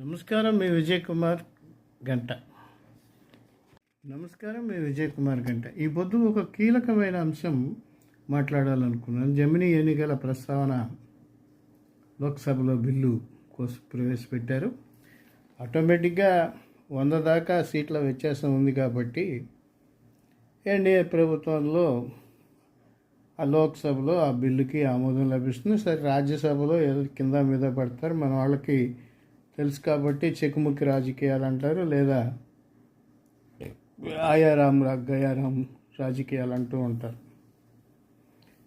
నమస్కారం మీ విజయ్ కుమార్ గంట. నమస్కారం మీ విజయ్ కుమార్ గంట. ఈ పొద్దు ఒక కీలకమైన అంశం మాట్లాడాలనుకున్నాను. జమినీ ఎన్నికల ప్రస్తావన లోక్సభలో బిల్లు కోసం ప్రవేశపెట్టారు. ఆటోమేటిక్గా వంద దాకా సీట్ల వ్యత్యాసం ఉంది కాబట్టి ఎన్డీఏ ప్రభుత్వంలో ఆ లోక్సభలో ఆ బిల్లుకి ఆమోదం లభిస్తుంది. సరే రాజ్యసభలో ఏదో కింద మీద పడతారు. మన వాళ్ళకి కాబట్టి చెకుముక్కి రాజకీయాలు అంటారు లేదా ఆయారాం గయారాం రాజకీయాలు అంటూ ఉంటారు.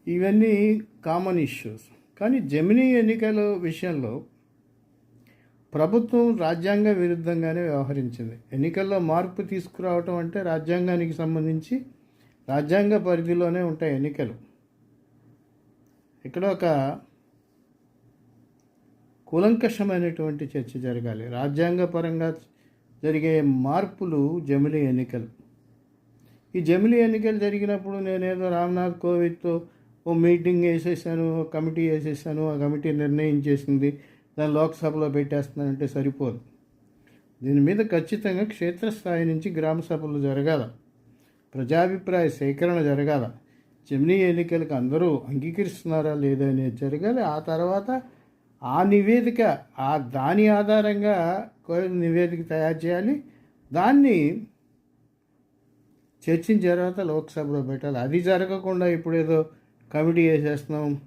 ఇవన్నీ కామన్ ఇష్యూస్ కానీ జమినీ ఎన్నికల విషయంలో ప్రభుత్వం రాజ్యాంగ విరుద్ధంగానే వ్యవహరించింది. ఎన్నికల్లో మార్పు తీసుకురావటం అంటే రాజ్యాంగానికి సంబంధించి రాజ్యాంగ పరిధిలోనే ఉంటాయి ఎన్నికలు. ఇక్కడ ఒక కూలంకషమైనటువంటి చర్చ జరగాలి. రాజ్యాంగపరంగా జరిగే మార్పులు జమిలి ఎన్నికలు. ఈ జమిలి ఎన్నికలు జరిగినప్పుడు నేనేదో రామ్నాథ్ కోవిద్తో ఓ మీటింగ్ వేసేసాను ఓ కమిటీ వేసేసాను ఆ కమిటీ నిర్ణయం చేసింది దాన్ని లోక్సభలో పెట్టేస్తున్నానంటే సరిపోదు. దీని మీద ఖచ్చితంగా క్షేత్రస్థాయి నుంచి గ్రామ సభలు జరగాల. ప్రజాభిప్రాయ సేకరణ జరగాల. జమినీ ఎన్నికలకు అందరూ అంగీకరిస్తున్నారా లేదా అనేది జరగాలి. ఆ తర్వాత ఆ నివేదిక ఆ దాని ఆధారంగా నివేదిక తయారు చేయాలి. దాన్ని చర్చించిన తర్వాత లోక్సభలో పెట్టాలి. అది జరగకుండా ఇప్పుడు ఏదో కమిటీ వేసేస్తున్నాం.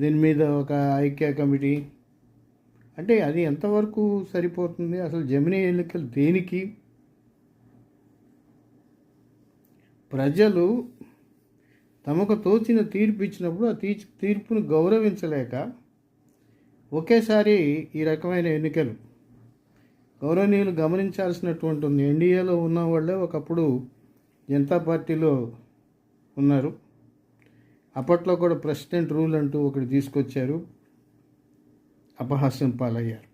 దీని మీద ఒక ఐక్య కమిటీ. అంటే అది ఎంతవరకు సరిపోతుంది? అసలు జమినీ ఎన్నికలు దేనికి? ప్రజలు తమకు తోచిన తీర్పు ఇచ్చినప్పుడు ఆ తీర్పును గౌరవించలేక ఒకేసారి ఈ రకమైన ఎన్నికలు గౌరవనీయులు గమనించాల్సినటువంటి ఉంది ఎన్డీఏలో ఉన్న వాళ్ళే ఒకప్పుడు జనతా పార్టీలో ఉన్నారు. అప్పట్లో కూడా ప్రెసిడెంట్ రూల్ అంటూ ఒకటి తీసుకొచ్చారు. అపహాస్యం పాలయ్యారు.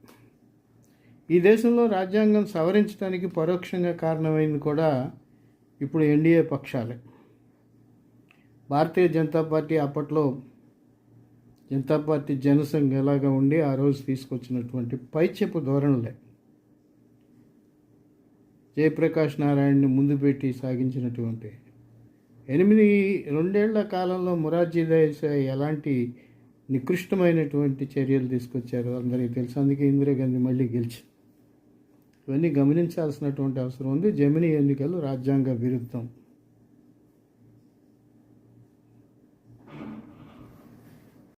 ఈ దేశంలో రాజ్యాంగం సవరించడానికి పరోక్షంగా కారణమైంది కూడా ఇప్పుడు ఎన్డీఏ పక్షాలే. భారతీయ జనతా పార్టీ అప్పట్లో జనతా పార్టీ జనసంఘ్ ఎలాగా ఉండి ఆ రోజు తీసుకొచ్చినటువంటి పైచెప్పు ధోరణులే. జయప్రకాష్ నారాయణని ముందు పెట్టి సాగించినటువంటి ఎనిమిది రెండేళ్ళ కాలంలో మొరార్జీ దేశాయ్ ఎలాంటి నికృష్టమైనటువంటి చర్యలు తీసుకొచ్చారు అందరికీ తెలుసు. అందుకే ఇందిరాగాంధీ మళ్ళీ గెలిచింది. ఇవన్నీ గమనించాల్సినటువంటి అవసరం ఉంది. జమినీ ఎన్నికలు రాజ్యాంగ విరుద్ధం.